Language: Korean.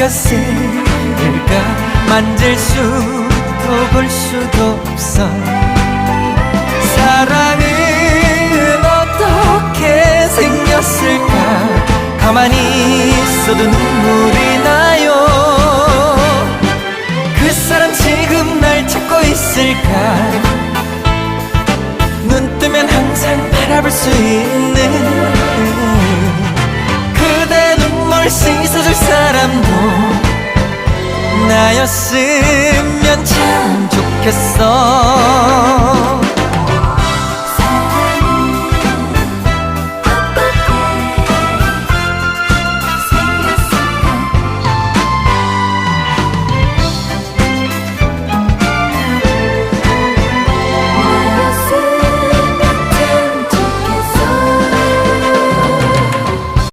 생겼을까 만질 수도 볼 수도 없어. 사랑은 어떻게 생겼을까? 가만히 있어도 눈물이 나요. 그 사람 지금 날 찾고 있을까? 눈 뜨면 항상 바라볼 수 있는 나였으면 참 좋겠어